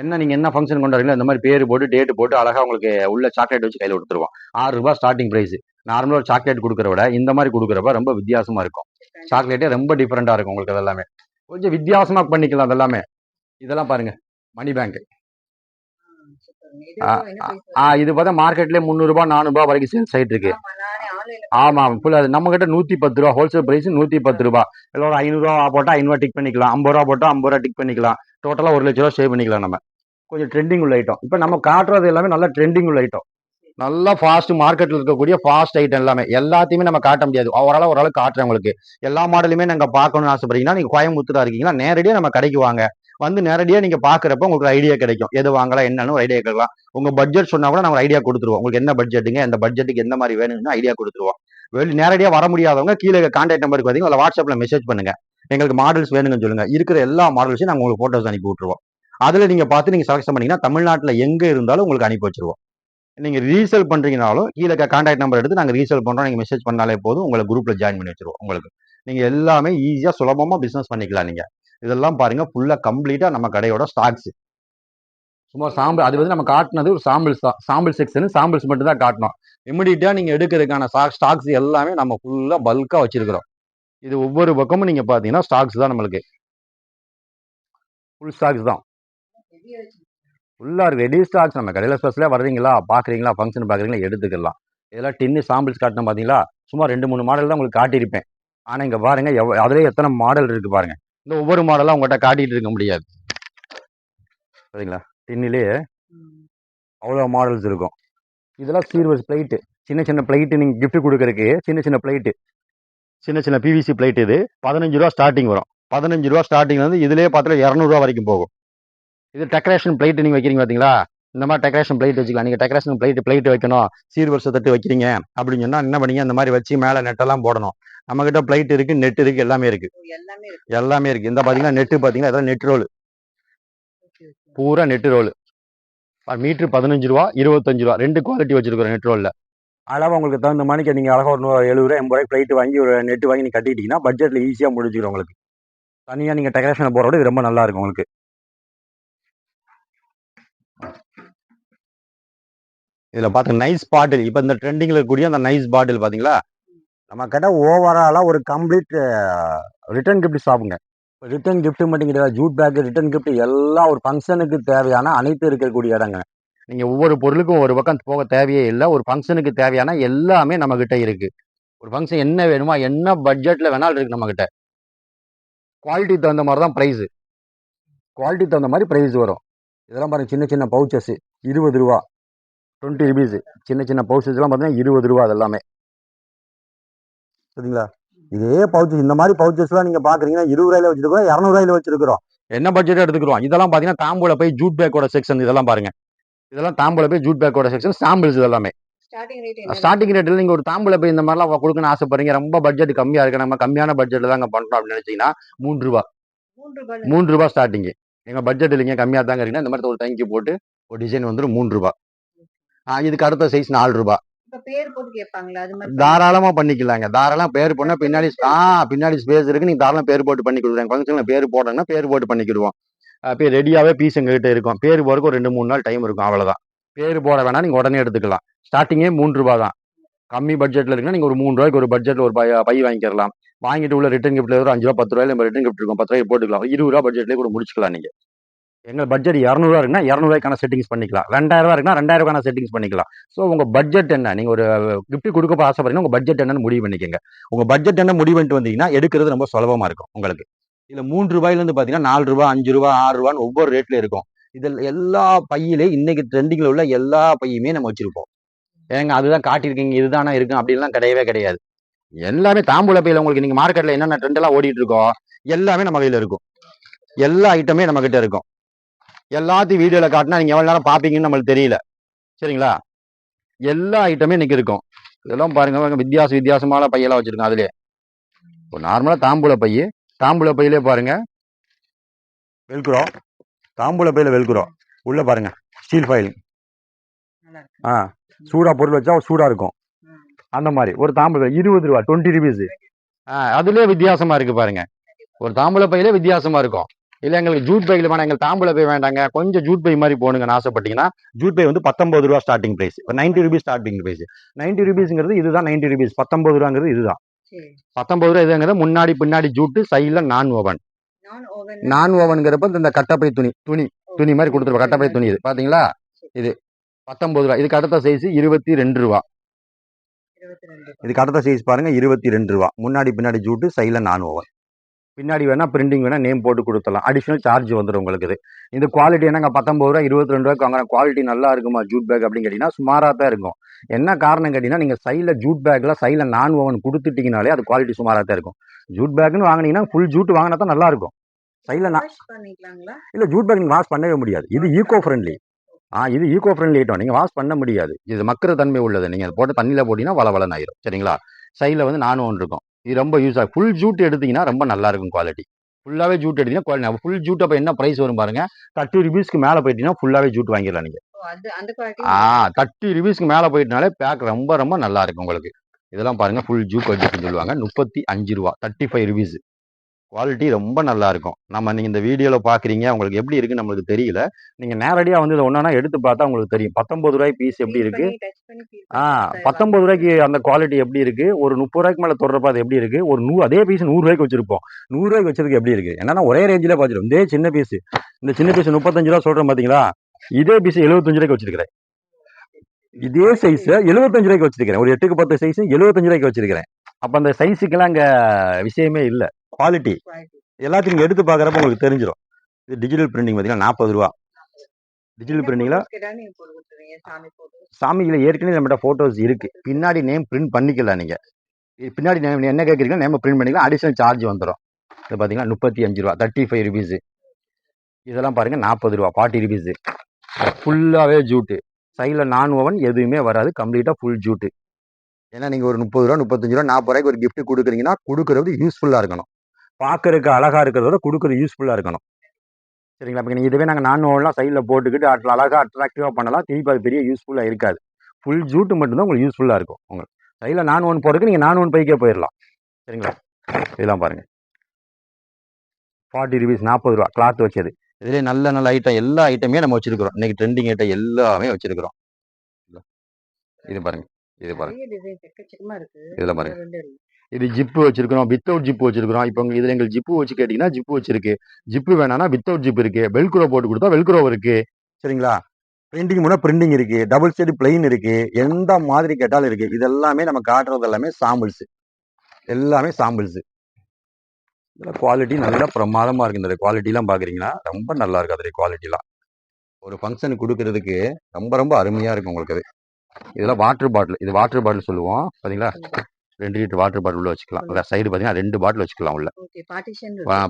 என்ன நீங்க என்ன ஃபங்க்ஷன் கொண்டாடுறீங்களோ இந்த மாதிரி பேரு போட்டு டேட் போட்டு அழகா உங்களுக்கு உள்ள சாக்லேட் வச்சு கையில கொடுத்துருவோம். ஆறு ரூபாய் ஸ்டார்டிங் பிரைஸ் நார்மலா ஒரு சாக்லேட் கொடுக்குற விட இந்த மாதிரி கொடுக்குறப்ப ரொம்ப வித்தியாசமா இருக்கும். சாக்லேட்டே ரொம்ப டிஃப்ரெண்டா இருக்கும் உங்களுக்கு அதெல்லாமே. கொஞ்சம் வித்தியாசமா பண்ணிக்கலாம் அதெல்லாமே. இதெல்லாம் பாருங்க. Money bank. இது பார்த்தா மார்க்கெட்லேயே முந்நூறுபா நானூறுபா வரைக்கும் சேல்ஸ் ஆயிட்டு இருக்கு. ஆமா, ஃபுல் அது நம்ம கிட்ட நூத்தி பத்து ரூபா ஹோல்சேல் பிரைஸ் நூத்தி பத்து ரூபா இல்லை ஒரு ஐநூறுரூவா போட்டா ஐநூறுவா டிக் பண்ணிக்கலாம். ஐம்பது ரூபா போட்டா ஐம்பது ரூபா டிக் பண்ணிக்கலாம். டோட்டலாக ஒரு லட்ச ரூபா சேவ் பண்ணிக்கலாம் நம்ம. கொஞ்சம் ட்ரெண்டிங் உள்ள ஐட்டம் இப்போ நம்ம காட்டுறது எல்லாமே நல்லா ட்ரெண்டிங் உள்ள ஐட்டம் நல்லா ஃபாஸ்ட் மார்க்கெட்டில் இருக்கக்கூடிய ஃபாஸ்ட் ஐட்டம் எல்லாமே. எல்லாத்தையுமே நம்ம காட்ட முடியாது. ஓரளவு ஓரளவு காட்டுறேன் உங்களுக்கு. எல்லா மாடலுமே நாங்கள் பார்க்கணும்னு ஆசைப்படுறீங்கன்னா நீங்கள் கோயம்புத்தூராக இருக்கீங்கன்னா நேரடியாக நம்ம கடைக்கு வாங்க. வந்து நேரடியாக நீங்கள் பார்க்குறப்ப உங்களுக்கு ஐடியா கிடைக்கும். எது வாங்கலாம் என்னன்னு ஒரு ஐடியா கேட்கலாம். உங்கள் பட்ஜெட் சொன்னால் கூட நம்ம ஐடியா கொடுத்துருவோம். உங்களுக்கு என்ன பட்ஜெட்டுங்க இந்த பட்ஜெட்டுக்கு எந்த மாதிரி வேணும்னு ஐடியா கொடுத்துருவோம். வெளி நேரடியாக வர முடியாதவங்க கீழே கான்டாக்ட் நம்பருக்கு பார்த்தீங்கன்னா அதில் வாட்ஸ்அப்பில் மெசேஜ் பண்ணுங்கள் எங்களுக்கு மாடல்ஸ் வேணுங்கன்னு சொல்லுங்க. இருக்கிற எல்லா மாடல்ஸையும் நாங்கள் உங்களுக்கு ஃபோட்டோஸ் அனுப்பி விட்டுருவோம். அதில் நீங்கள் பார்த்து நீங்கள் செலக்ஷன் பண்ணீங்கன்னா தமிழ்நாட்டில் எங்கே இருந்தாலும் உங்களுக்கு அனுப்பி வச்சிருவோம். நீங்கள் ரீசேல் பண்ணுறீங்கனாலும் கீழே கான்டாக்ட் நம்பர் எடுத்து நாங்கள் ரீசேல் பண்ணுறோம் நீங்கள் மெசேஜ் பண்ணாலே போதும். உங்களை குரூப்பில் ஜாயின் பண்ணி வச்சிருவோம் உங்களுக்கு. நீங்கள் எல்லாமே ஈஸியாக சுலபமாக பிஸ்னஸ் பண்ணிக்கலாம் நீங்கள் இதெல்லாம் பாருங்கள் ஃபுல்லாக கம்ப்ளீட்டாக நம்ம கடையோட ஸ்டாக்ஸ் சும்மா சாம்பிள் அது வந்து நம்ம காட்டினது ஒரு சாம்பிள்ஸ் தான். சாம்பிள் செக்ஷன் சாம்பிள்ஸ் மட்டும் தான் காட்டணும். இமிடியட்டாக நீங்கள் எடுக்கிறதுக்கான ஸ்டாக்ஸ் எல்லாமே நம்ம ஃபுல்லாக பல்காக வச்சுருக்கிறோம். இது ஒவ்வொரு பக்கமும் நீங்க பாத்தீங்கன்னா ஸ்டாக்ஸ் தான் நம்மளுக்கு. ஃபுல் ஸ்டாக்ஸ் தான். ஃபுல்லாக ரெடி ஸ்டாக்ஸ் நம்ம கடையில் ஸ்பெஷலாக வர்றீங்களா? பார்க்குறீங்களா? ஃபங்க்ஷன் பார்க்குறீங்களா? எடுத்துக்கலாம். இதெல்லாம் டின்னு சாம்பிள்ஸ் காட்டினோம் பார்த்தீங்களா? சும்மா ரெண்டு மூணு மாடல் தான் உங்களுக்கு காட்டியிருப்பேன். ஆனால் இங்கே பாருங்க எவ் அதிலே எத்தனை மாடல் இருக்கு பாருங்க. இந்த ஒவ்வொரு மாடலாக உங்கள்கிட்ட காட்டிட்டு இருக்க முடியாது. சரிங்களா டின்னிலே அவ்வளோ மாடல்ஸ் இருக்கும். இதெல்லாம் சீர்வஸ் பிளைட்டு சின்ன சின்ன பிளைட்டு நீங்கள் gift கொடுக்கறதுக்கு சின்ன சின்ன பிளைட்டு சின்ன சின்ன பிவிசி பிளைட் இது. பதினஞ்சு ரூபா ஸ்டார்டிங் வரும். பதினஞ்சு ரூபா ஸ்டார்டிங் வந்து இதுலேயே பார்த்தாலும் இரநூறுவா வரைக்கும் போகும். இது டெக்கரேஷன் பிளைட் நீங்கள் வைக்கிறீங்க பார்த்தீங்களா இந்த மாதிரி டெக்கரேஷன் பிளைட் வச்சுக்கலாம். நீங்கள் டெக்கரேஷன் பிளைட் பிளைட் வைக்கணும். சீர்வரிசை தட்டு வைக்கிறீங்க அப்படின்னு சொன்னால் என்ன பண்ணீங்க? இந்த மாதிரி வச்சு மேலே நெட்டெல்லாம் போடணும். நம்மக்கிட்ட பிளைட் இருக்கு நெட் இருக்கு எல்லாமே இருக்கு. எல்லாமே இருக்கு. எல்லாமே இருக்கு. இந்த பார்த்தீங்கன்னா நெட்டு பார்த்தீங்கன்னா இதெல்லாம் நெட் ரோல். பூரா நெட் ரோல் மீட்ரு பதினஞ்சு ரூபா இருபத்தஞ்சு ரூபா. ரெண்டு குவாலிட்டி வச்சிருக்கிறோம் நெட் ரோலில் அளவு உங்களுக்கு தகுந்த மணிக்கு நீங்கள் அழகாக ஒரு நூறு எழுபது ரூபா எண்பது ரூபாய் ஃப்ளைட் வாங்கி ஒரு நெட் வாங்கி நீங்கள் கட்டிட்டீங்கன்னா பட்ஜெட்டில் ஈஸியாக முடிஞ்சிடும் உங்களுக்கு. தனியாக நீங்கள் டெக்கரேஷன் போகிறோட இது ரொம்ப நல்லா இருக்கும் உங்களுக்கு. இதில் பார்த்து நைஸ் பாட்டில் இப்போ இந்த ட்ரெண்டிங்கில் இருக்கக்கூடிய அந்த நைஸ் பாட்டில் பார்த்தீங்களா நம்ம கிட்ட ஓவராலாக ஒரு கம்ப்ளீட் ரிட்டர்ன் கிஃப்ட் ஷாப்புங்க ரிட்டர்ன் கிஃப்ட் மட்டும் கிடையாது ஜூட் பேக்கு ரிட்டர்ன் கிஃப்ட் எல்லாம் ஒரு ஃபங்க்ஷனுக்கு தேவையான அனைத்து இருக்கக்கூடிய இடங்க. நீங்கள் ஒவ்வொரு பொருளுக்கும் ஒரு பக்கம் போக தேவையே இல்லை. ஒரு ஃபங்க்ஷனுக்கு தேவையான எல்லாமே நம்மக்கிட்ட இருக்குது ஒரு ஃபங்க்ஷன் என்ன வேணுமோ என்ன பட்ஜெட்டில் வேணாலும் இருக்குது நம்மக்கிட்ட குவாலிட்டி தகுந்த மாதிரி தான் ப்ரைஸு குவாலிட்டி தகுந்த மாதிரி ப்ரைஸ் வரும். இதெல்லாம் பாருங்க சின்ன சின்ன பவுச்சஸ் இருபது ரூபா. டுவெண்ட்டி ருபீஸ் சின்ன சின்ன பவுச்சஸ்லாம் பார்த்தீங்கன்னா இருபது ரூபா அதெல்லாமே. சரிங்களா? இதே பவுச்சஸ் இந்த மாதிரி பவுச்சஸ்லாம் நீங்கள் பார்க்குறீங்கன்னா இருபது ரூபாயில வச்சுருக்கோம் இரநூறுவாயில வச்சிருக்கிறோம். என்ன பட்ஜெட் எடுத்துக்கிறோம்? இதெல்லாம் பார்த்தீங்கன்னா தாம்பூல போய் ஜூட் பேக்கோட செக்ஷன் இதெல்லாம் பாருங்கள் இதெல்லாம் தாம்பூல போய் ஜூட் பேக்கோட செக்ஷன் சாம்பிள்ஸ் இதெல்லாமே. ஸ்டார்டிங் ரேட் ஸ்டார்டிங் ரேட்டில் நீங்கள் ஒரு தாம்பூல போய் இந்த மாதிரிலாம் கொடுக்கணும்னு ஆசைப்படுறீங்க ரொம்ப பட்ஜெட் கம்மியாக இருக்கு நம்ம கம்மியான பட்ஜெட்டில் தாங்க பண்ணுறோம் அப்படின்னு நினச்சிங்கன்னா மூன்று ரூபா. மூன்று ரூபா ஸ்டார்டிங்கு எங்கள் பட்ஜெட் இல்லைங்க கம்மியாக தாங்க இருக்குன்னா இந்த மாதிரி ஒரு தேங்கி போட்டு ஒரு டிசைன் வந்துடும் மூன்று ரூபா. இதுக்கு அடுத்த சைஸ் நாலு ரூபா. தாராளமா பண்ணிக்கலாங்க. தாராளம் பேர் போனா பின்னாடி ஆ பின்னாடி ஸ்பேஸ் இருக்கு நீங்க தாராளம் பேர் போட்டு பண்ணி கொடுக்குறாங்க ஃபங்க்ஷன்ல பேர் போடணும்னா பேர் போட்டு பண்ணிக்கிடுவோம். இப்போ ரெடியாகவே பீஸ் எங்ககிட்ட இருக்கும். பேர் போகிறதுக்கு ஒரு ரெண்டு மூணு நாள் டைம் இருக்கும். அவ்வளோதான் பேர் போட வேணால் நீங்கள் உடனே எடுத்துக்கலாம். ஸ்டார்டிங்கே மூணு ரூபா தான். கம்மி பட்ஜெட்டில் இருக்குன்னா நீங்கள் ஒரு மூணு ரூபாய்க்கு ஒரு பட்ஜெட்டில் ஒரு பை பை வாங்கிக்கலாம். வாங்கிட்டு உள்ள ரிட்டன் கிஃப்ட்ல ஒரு அஞ்சு ரூபா பத்து ரூபாயில நம்ம ரிட்டன் கிஃப்ட் இருக்கும். பத்து ரூபாய் போட்டுக்கலாம். இருபது ரூபா பட்ஜெட்லேயே கூட முடிச்சுக்கலாம் நீங்கள் எங்கள் பட்ஜெட் இரநூறுவா இருக்குன்னா இரநூறுவாய்க்கான செட்டிங்ஸ் பண்ணிக்கலாம். ரெண்டாயிரரூவா இருக்குன்னா ரெண்டாயிரம் செட்டிங்ஸ் பண்ணிக்கலாம். ஸோ உங்கள் பட்ஜெட் என்ன? நீங்கள் ஒரு கிஃப்ட் கொடுக்க ஆசைப்படுறீங்கன்னா உங்கள் பட்ஜெட் என்னன்னு முடிவு பண்ணிக்கங்க. உங்கள் பட்ஜெட் என்ன முடிவு பண்ணிட்டு வந்தீங்கன்னா எடுக்கிறது ரொம்ப சுலபமாக இருக்கும் உங்களுக்கு. இதில் மூன்று ரூபாயிலேருந்து பார்த்தீங்கன்னா நாலு ரூபாய் அஞ்சு ரூபாய் ஆறு ரூபான்னு ஒவ்வொரு ரேட்ல இருக்கும். இதில் எல்லா பையிலே இன்னைக்கு ட்ரெண்டிங்கில் உள்ள எல்லா பையுமே நம்ம வச்சிருப்போம். ஏங்க அதுதான் காட்டியிருக்கீங்க இதுதானா இருக்கும் அப்படின்லாம் கிடையவே கிடையாது. எல்லாமே தாம்பூல பையில உங்களுக்கு நீங்க மார்க்கெட்ல என்னென்ன ட்ரெண்ட் எல்லாம் ஓடிட்டு இருக்கோ எல்லாமே நம்ம கையில இருக்கும். எல்லா ஐட்டமே நம்ம கிட்ட இருக்கும். எல்லாத்தையும் வீடியோல காட்டினா நீங்க எவ்வளவு நேரம் பாப்பீங்கன்னு நம்மளுக்கு தெரியல. சரிங்களா? எல்லா ஐட்டமே இன்னைக்கு இருக்கும். இதெல்லாம் பாருங்க வித்தியாச வித்தியாசமான பையெல்லாம் வச்சிருக்கோம் அதுலயே. இப்போ நார்மலா தாம்பூல பைய தாம்பூல பையிலே பாருங்க. வெல்குறோம். தாம்பூல பையில வெல்குறோம். உள்ள பாருங்க. Steel file. நல்லா இருக்கு ஆ சூடா பொருள் வச்சா சூடா இருக்கும். அந்த மாதிரி. ஒரு தாம்பூல இருபது ரூபா டுவெண்ட்டி ருபீஸ் அதுலயே வித்தியாசமா இருக்கு பாருங்க. ஒரு தாம்பூல பையிலே வித்தியாசமா இருக்கும். இல்ல எங்களுக்கு ஜூட் பையில் வேணாம் எங்களுக்கு தாம்பூல பை வேண்டாங்க. கொஞ்சம் ஜூட் பை மாதிரி போகணுங்கன்னு ஆசைப்பட்டீங்கன்னா ஜூட் பை வந்து பத்தொன்பது ரூபா ஸ்டார்டிங் பிரைஸ் இப்போ ninety rupees starting price ninety ருபீஸ்ங்கிறது இதுதான் நைன்டி ருபீஸ் பத்தொன்பது ரூபாங்கிறது இதுதான். பத்தொன்பது ரூபா இதுங்கிறது முன்னாடி பின்னாடி ஜூட்டு சைடில் நான் ஓவன் நான் ஓவன் நான் ஓவனுங்கிறப்ப இந்த கட்டப்பை துணி துணி துணி மாதிரி கொடுத்துருப்போம் கட்டப்பை துணி இது. பாத்தீங்களா? இது பத்தொன்பது ரூபா. இதுக்கு அடுத்த சைஸ் இருபத்தி ரெண்டு ரூபா. இதுக்கு அடுத்த சைஸ் பாருங்க இருபத்தி ரெண்டு ரூபா. முன்னாடி பின்னாடி ஜூட்டு சைடில் நான் ஓவன் பின்னாடி வேணா பிரிண்டிங் வேணா நேம் போட்டு கொடுத்துடலாம். அடிஷனல் சார்ஜ் வந்துடும் உங்களுக்கு இது. இந்த குவாலிட்டி என்னங்க? பத்தொன்பது ரூபா இருபத்தி ரெண்டு ரூபாய்க்கு வாங்குற குவாலிட்டி நல்லா இருக்குமா ஜூட் பேக் அப்படின்னு கேட்டிங்கன்னா சுமாராக தான் இருக்கும். என்ன காரணம் கேட்டிங்கன்னா நீங்கள் சைடில் ஜூட் பேக்கில் சைடில் நான் ஓவன் கொடுத்துட்டீங்கனாலே அது குவாலிட்டி சுமாராக தான் இருக்கும். ஜூட் பேக்னு வாங்கினீங்கன்னா ஃபுல் ஜூட் வாங்கினா தான் நல்லா இருக்கும். சைடில் நான் இல்லை ஜூட் பேக் நீங்கள் வாஷ் பண்ணவே முடியாது. இது ஈகோ ஃப்ரெண்ட்லி ஆ இது ஈகோ ஃப்ரெண்ட்லி ஐட்டம் நீங்கள் வாஷ் பண்ண முடியாது. இது மக்கிற தன்மை உள்ளது. நீங்கள் அதை போட்டு தண்ணியில் போட்டிங்கன்னா வள வளன்னு ஆயிரும். சரிங்களா? சைடில் வந்து நானும் ஒன்று இருக்கும். இது ரொம்ப யூஸ் ஆகும் ஃபுல் ஜூட் எடுத்தீங்கன்னா ரொம்ப நல்லா இருக்கும் குவாலிட்டி ஃபுல்லாகவே ஜூட் எடுத்தீங்கன்னா குவாலிட்டி ஃபுல் ஜூட் அப்போ என்ன ப்ரைஸ் வரும் பாருங்க? தேர்ட்டி ருபீஸ்க்கு மேலே போயிட்டீங்கன்னா ஃபுல்லாகவே ஜூட் வாங்கிடலாம் நீங்கள் ஆ தேர்ட்டி ருபீஸ்க்கு மேலே போயிட்டனாலே பேக் ரொம்ப ரொம்ப நல்லா இருக்கும் உங்களுக்கு. இதெல்லாம் பாருங்க ஃபுல் ஜூட் வச்சுன்னு சொல்லுவாங்க. முப்பத்தி அஞ்சு ரூபா தேர்ட்டி ஃபைவ் ருபீஸ் குவாலிட்டி ரொம்ப நல்லா இருக்கும். நம்ம நீங்கள் இந்த வீடியோவில் பார்க்குறீங்க உங்களுக்கு எப்படி இருக்குன்னு நம்மளுக்கு தெரியல. நீங்கள் நேரடியாக வந்து இதை ஒன்றா எடுத்து பார்த்தா உங்களுக்கு தெரியும். பத்தொம்பது ரூபாய் பீஸ் எப்படி இருக்கு? ஆ பத்தொன்பது ரூபாய்க்கு அந்த குவாலிட்டி எப்படி இருக்கு? ஒரு முப்பது ரூபாய்க்கு மேலே தொடர்றப்ப அது எப்படி இருக்கு? ஒரு நூறு அதே பீஸ் நூறு ரூபாய்க்கு வச்சிருப்போம். நூறு ரூபாய்க்கு வச்சதுக்கு எப்படி இருக்கு? என்னன்னா ஒரே ரேஞ்சில் பார்த்துரும் இதே சின்ன பீஸ் இந்த சின்ன பீஸ் முப்பத்தஞ்சு ரூபா சொல்றேன் பாத்தீங்களா? இதே பீஸ் எழுபத்தஞ்சு ரூபாய்க்கு வச்சிருக்கிறேன். இதே சைஸ் எழுபத்தஞ்சு ரூபாய்க்கு வச்சிருக்கிறேன். ஒரு எட்டுக்கு பத்து சைஸ் எழுபத்தஞ்சு ரூபாய்க்கு வச்சிருக்கிறேன். அப்ப அந்த சைஸுக்கெல்லாம் அங்க விஷயமே இல்லை. குவாலிட்டி எல்லாத்தையும் எடுத்து பார்க்குறப்ப உங்களுக்கு தெரிஞ்சிடும் இது டிஜிட்டல் பிரிண்டிங் பார்த்தீங்கன்னா நாற்பது ரூபா. டிஜிட்டல் போட்டு சாமியில ஏற்கனவே நம்மகிட்ட போட்டோஸ் இருக்கு. பின்னாடி நேம் பிரிண்ட் பண்ணிக்கலாம் நீங்க. இது பின்னாடி நேம் என்ன கேட்குறீங்களோ நேம் பிரிண்ட் பண்ணிக்கலாம். அடிஷனல் சார்ஜ் வந்துடும் இது பார்த்தீங்கன்னா முப்பத்தி அஞ்சு ரூபா. தேர்ட்டி ஃபைவ் ருபீஸ் இதெல்லாம் பாருங்க. நாற்பது ரூபா. ஃபார்ட்டி ருபீஸ் ஃபுல்லாகவே ஜூட்டு சைடில் நான் ஓவன் எதுவுமே வராது. கம்ப்ளீட்டாக ஃபுல் ஜூட்டு ஏன்னா நீங்கள் ஒரு முப்பது ரூபா முப்பத்தஞ்சு ரூபா நாற்பது ரூபாய்க்கு ஒரு gift கொடுக்குறீங்கன்னா கொடுக்குறது யூஸ்ஃபுல்லாக இருக்கணும். பார்க்கறதுக்கு அழகாக இருக்கிறத விட கொடுக்குறது யூஸ்ஃபுல்லாக இருக்கணும். சரிங்களா? இப்போ நீங்கள் இதுவே நாங்கள் நான் ஓவன்லாம் சைடில் போட்டுக்கிட்டு அட் அழகாக அட்ராக்டிவாக பண்ணலாம். திருப்பி அது பெரிய யூஸ்ஃபுல்லாக இருக்காது. ஃபுல் ஜூட்டு மட்டும்தான் உங்களுக்கு யூஸ்ஃபுல்லாக இருக்கும். உங்களுக்கு சைடில் நான் ஒன் போகிறதுக்கு நீங்கள் நான் ஒன் பைக்கே போயிடலாம் சரிங்களா? இதெல்லாம் பாருங்கள் ஃபார்ட்டி ருபீஸ் நாற்பது ரூபா கிளாத் வச்சது. இதுலேயே நல்ல நல்ல ஐட்டம் எல்லா ஐட்டமே நம்ம வச்சிருக்கிறோம். இன்னைக்கு ட்ரெண்டிங் ஐட்டம் எல்லாமே வச்சிருக்கிறோம். இது பாருங்க. இது பாருங்க. நிறைய டிசைன் எக்கச்சக்கமா இருக்கு. இதுல பாருங்க. இது ஜிப்பு வச்சிருக்கிறோம் வித்தவுட் ஜிப்பு வச்சிருக்கிறோம். இப்போ இதில் எங்களுக்கு ஜிப்பு வச்சு கேட்டிங்கன்னா ஜிப்பு வச்சிருக்கு. ஜிப்பு வேணாம்னா வித்தவுட் ஜிப் இருக்கு. வெல்க்ரோ போட்டு கொடுத்தா வெல்க்ரோ இருக்கு. சரிங்களா? பிரிண்டிங் முன்னா பிரிண்டிங் இருக்கு. டபுள் சைடு பிளெயின் இருக்கு. எந்த மாதிரி கேட்டாலும் இருக்கு. இது எல்லாமே நம்ம காட்டுறது எல்லாமே சாம்பிள்ஸ் எல்லாமே சாம்பிள்ஸ் இதில் குவாலிட்டி நல்லா பிரமாதமாக இருக்கு. இந்த குவாலிட்டிலாம் பார்க்குறீங்கன்னா ரொம்ப நல்லா இருக்கு அதில் குவாலிட்டிலாம் ஒரு ஃபங்க்ஷனுக்கு கொடுக்கறதுக்கு ரொம்ப ரொம்ப அருமையாக இருக்கும் உங்களுக்கு அது. இதெல்லாம் வாட்டர் பாட்டில் இது வாட்டர் பாட்டில் சொல்லுவோம். பார்த்தீங்களா ரெண்டு லிட்டர் வாட்டர் பாட்டில் உள்ள வச்சுக்கலாம். சைடு பார்த்தீங்கன்னா ரெண்டு பாட்டில் வச்சுக்கலாம் உள்ள.